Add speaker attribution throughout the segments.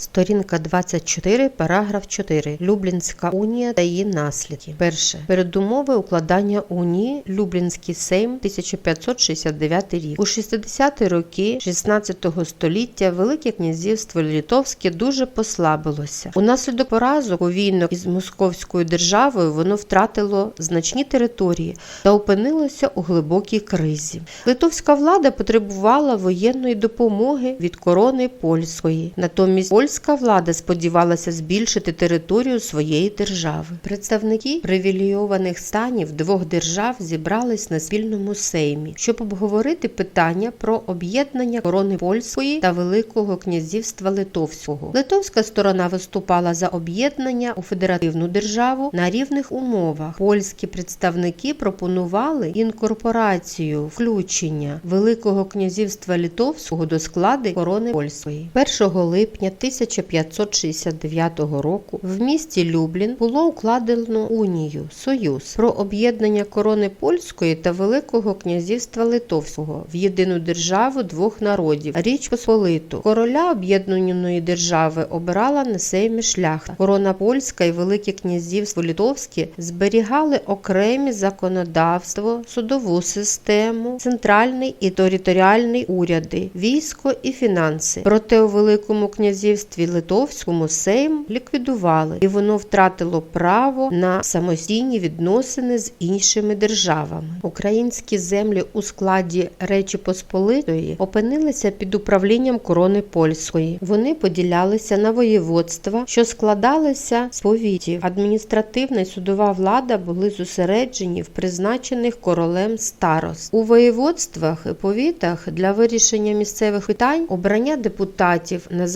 Speaker 1: Сторінка 24, параграф 4. Люблінська унія та її наслідки. Перше. Передумови укладання унії Люблінський Сейм 1569 рік. У 60-ті роки 16 століття Велике князівство Литовське дуже послабилося. Унаслідок поразок у війнах із Московською державою воно втратило значні території та опинилося у глибокій кризі. Литовська влада потребувала воєнної допомоги від корони польської. Натомість польська влада сподівалася збільшити територію своєї держави. Представники привілейованих станів двох держав зібрались на спільному сеймі, щоб обговорити питання про об'єднання корони польської та Великого князівства Литовського. Литовська сторона виступала за об'єднання у федеративну державу на рівних умовах. Польські представники пропонували інкорпорацію включення Великого князівства Литовського до складу корони польської. 1 липня 1569 року в місті Люблін було укладено унію Союз про об'єднання корони польської та Великого князівства Литовського в єдину державу двох народів Річ Посполиту. Короля об'єднаної держави обирала на сеймі шляхта. Корона польська і Велике князівство Литовське зберігали окремі законодавство, судову систему, центральний і територіальний уряди, військо і фінанси. Проте у Великому князівстві Литовському Сейм ліквідували, і воно втратило право на самостійні відносини з іншими державами. Українські землі у складі Речі Посполитої опинилися під управлінням корони польської. Вони поділялися на воєводства, що складалися з повітів. Адміністративна і судова влада були зосереджені в призначених королем старост. У воєводствах і повітах для вирішення місцевих питань обрання депутатів на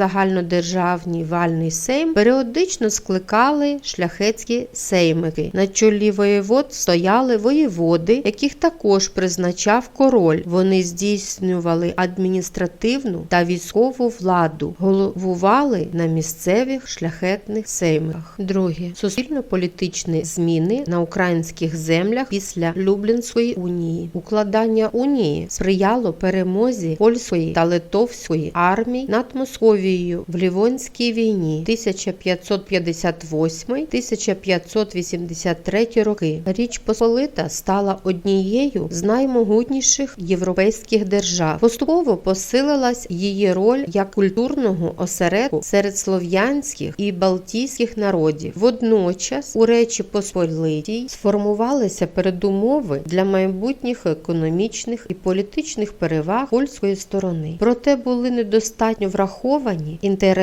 Speaker 1: загальнодержавний вальний сейм періодично скликали шляхетські сеймики. На чолі воєвод стояли воєводи, яких також призначав король. Вони здійснювали адміністративну та військову владу, головували на місцевих шляхетних сеймах. Друге суспільно-політичні зміни на українських землях після Люблінської унії. Укладання унії сприяло перемозі польської та литовської армій над Московією в Лівонській війні 1558-1583 роки. Річ Посполита стала однією з наймогутніших європейських держав. Поступово посилилась її роль як культурного осередку серед слов'янських і балтійських народів. Водночас у Речі Посполитій сформувалися передумови для майбутніх економічних і політичних переваг польської сторони. Проте були недостатньо враховані інтереси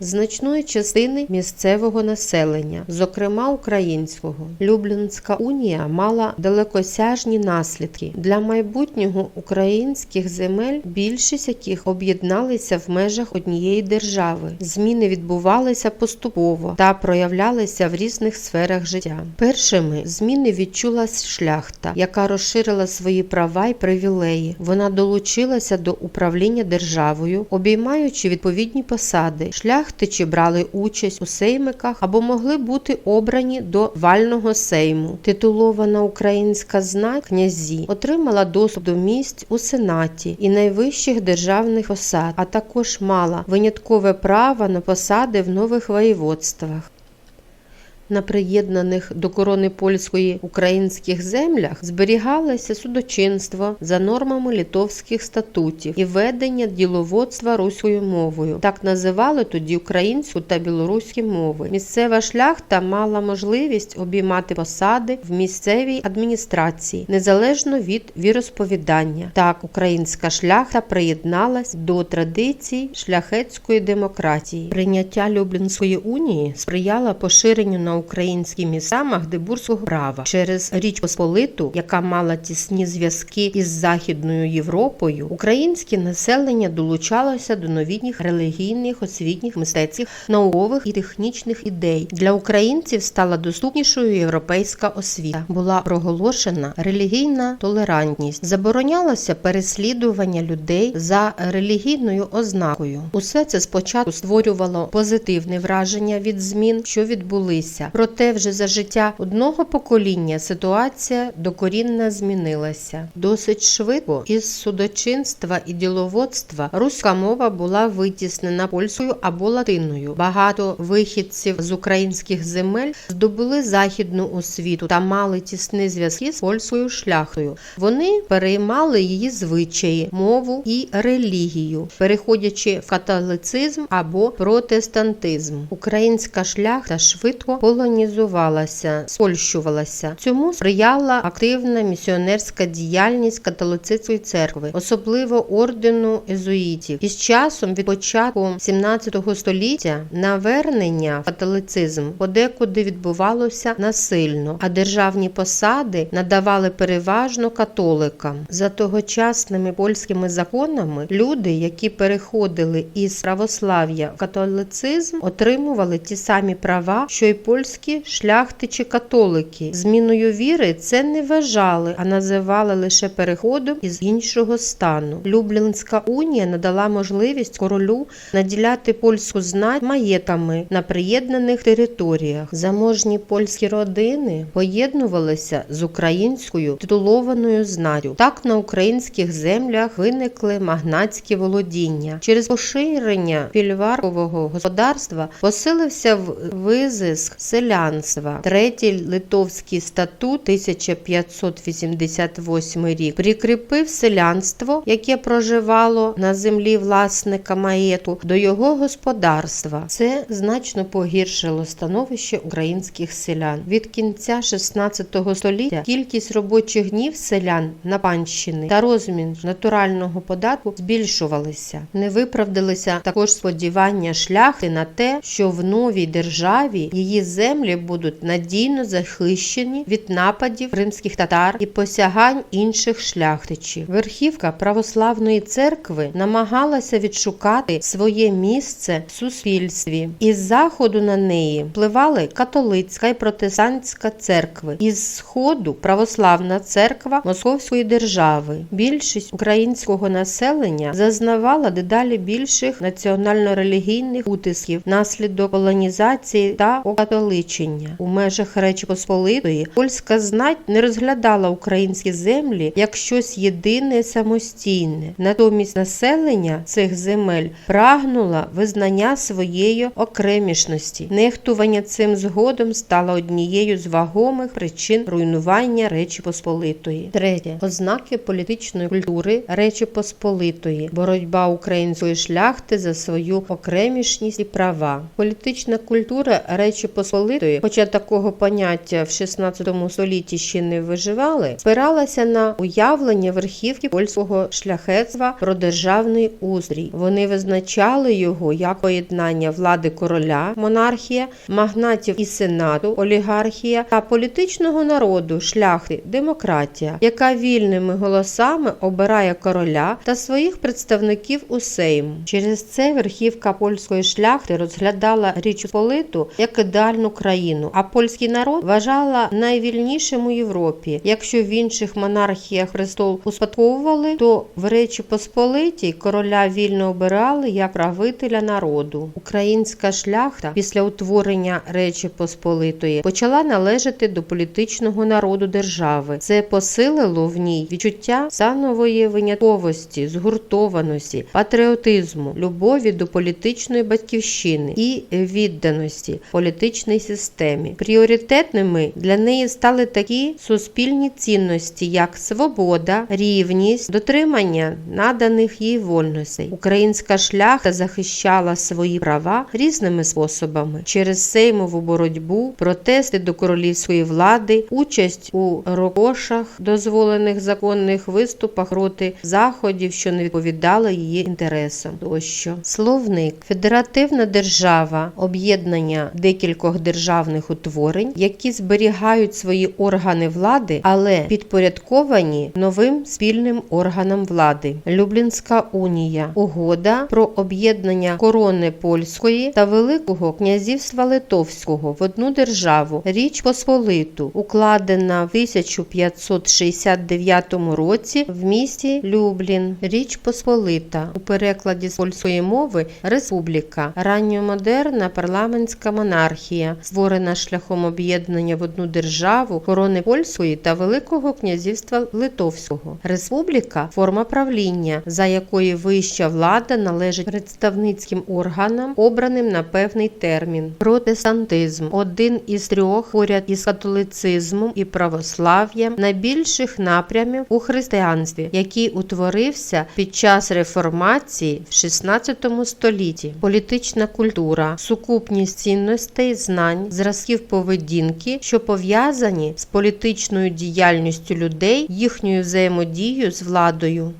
Speaker 1: значної частини місцевого населення, зокрема українського. Люблінська унія мала далекосяжні наслідки для майбутнього українських земель, більшість яких об'єдналися в межах однієї держави. Зміни відбувалися поступово та проявлялися в різних сферах життя. Першими зміни відчула шляхта, яка розширила свої права й привілеї. Вона долучилася до управління державою, обіймаючи відповідні посади. Шляхтичі брали участь у сеймиках або могли бути обрані до вального сейму. Титулована українська знать князі отримала доступ до місць у сенаті і найвищих державних посад, а також мала виняткове право на посади в нових воєводствах. На приєднаних до корони польської українських землях зберігалося судочинство за нормами литовських статутів і ведення діловодства руською мовою. Так називали тоді українську та білоруські мови. Місцева шляхта мала можливість обіймати посади в місцевій адміністрації незалежно від віросповідання. Так, українська шляхта приєдналась до традицій шляхетської демократії. Прийняття Люблінської унії сприяло поширенню на українські міста Магдебурзького права через Річ Посполиту, яка мала тісні зв'язки із Західною Європою, українське населення долучалося до новітніх релігійних, освітніх, мистецьких, наукових і технічних ідей. Для українців стала доступнішою європейська освіта. Була проголошена релігійна толерантність, заборонялося переслідування людей за релігійною ознакою. Усе це спочатку створювало позитивне враження від змін, що відбулися Проте вже за життя одного покоління ситуація докорінно змінилася. Досить швидко із судочинства і діловодства руська мова була витіснена польською або латиною. Багато вихідців з українських земель здобули західну освіту та мали тісні зв'язки з польською шляхтою. Вони переймали її звичаї, мову і релігію, переходячи в католицизм або протестантизм. Українська шляхта швидко полонізувалася, спольщувалася. Цьому сприяла активна місіонерська діяльність католицизмської церкви, особливо ордену езуїтів. Із часом від початку 17 століття навернення в католицизм подекуди відбувалося насильно, а державні посади надавали переважно католикам. За тогочасними польськими законами люди, які переходили із православ'я в католицизм, отримували ті самі права, що й польські шляхтичі католики. Зміною віри це не вважали, а називали лише переходом із іншого стану. Люблінська унія надала можливість королю наділяти польську знать маєтами на приєднаних територіях. Заможні польські родини поєднувалися з українською титулованою знаттю. Так на українських землях виникли магнатські володіння. Через поширення фільваркового господарства посилився в- визиск селянства. Третій литовський статут 1588 рік прикріпив селянство, яке проживало на землі власника маєту, до його господарства. Це значно погіршило становище українських селян. Від кінця 16 століття кількість робочих днів селян на панщини та розмір натурального податку збільшувалися. Не виправдалися також сподівання шляхти на те, що в новій державі її землі будуть надійно захищені від нападів римських татар і посягань інших шляхтичів. Верхівка православної церкви намагалася відшукати своє місце в суспільстві. Із заходу на неї впливали католицька і протестантська церкви, із сходу православна церква Московської держави. Більшість українського населення зазнавала дедалі більших національно-релігійних утисків внаслідок колонізації та окатоличення. У межах Речі Посполитої польська знать не розглядала українські землі як щось єдине самостійне. Натомість населення цих земель прагнуло визнання своєї окремішності. Нехтування цим згодом стало однією з вагомих причин руйнування Речі Посполитої. Третє ознаки політичної культури Речі Посполитої, боротьба української шляхти за свою окремішність і права. Політична культура Речі Посполитої, хоча такого поняття в 16 столітті ще не виживали, спиралася на уявлення верхівки польського шляхетства про державний устрій. Вони визначали його як поєднання влади короля, монархія, магнатів і сенату, олігархія та політичного народу, шляхти, демократія, яка вільними голосами обирає короля та своїх представників у Сейм. Через це верхівка польської шляхти розглядала Річ Посполиту як ідеальну країну, а польський народ вважала найвільнішим у Європі. Якщо в інших монархіях престол успадковували, то в Речі Посполитій короля вільно обирали як правителя народу. Українська шляхта після утворення Речі Посполитої почала належати до політичного народу держави. Це посилило в ній відчуття санової винятковості, згуртованості, патріотизму, любові до політичної батьківщини і відданості політичній системі. Пріоритетними для неї стали такі суспільні цінності, як свобода, рівність, дотримання наданих їй вольностей. Українська шляхта захищала свої права різними способами через сеймову боротьбу, протести до королівської влади, участь у рокошах, дозволених законних виступах проти заходів, що не відповідали її інтересам. Тощо словник федеративна держава, об'єднання декількох державних утворень, які зберігають свої органи влади, але підпорядковані новим спільним органам влади. Люблінська унія, угода про об'єднання корони польської та Великого князівства Литовського в одну державу, Річ Посполиту, укладена в 1569 році в місті Люблін. Річ Посполита у перекладі з польської мови Республіка, ранньомодерна парламентська монархія. Створена шляхом об'єднання в одну державу корони польської та Великого князівства Литовського. Республіка форма правління, за якої вища влада належить представницьким органам, обраним на певний термін. Протестантизм один із трьох поряд із католицизмом і православ'ям найбільших напрямів у християнстві, який утворився під час реформації в 16 столітті. Політична культура, сукупність цінностей, знань, зразків поведінки, що пов'язані з політичною діяльністю людей, їхньою взаємодією з владою.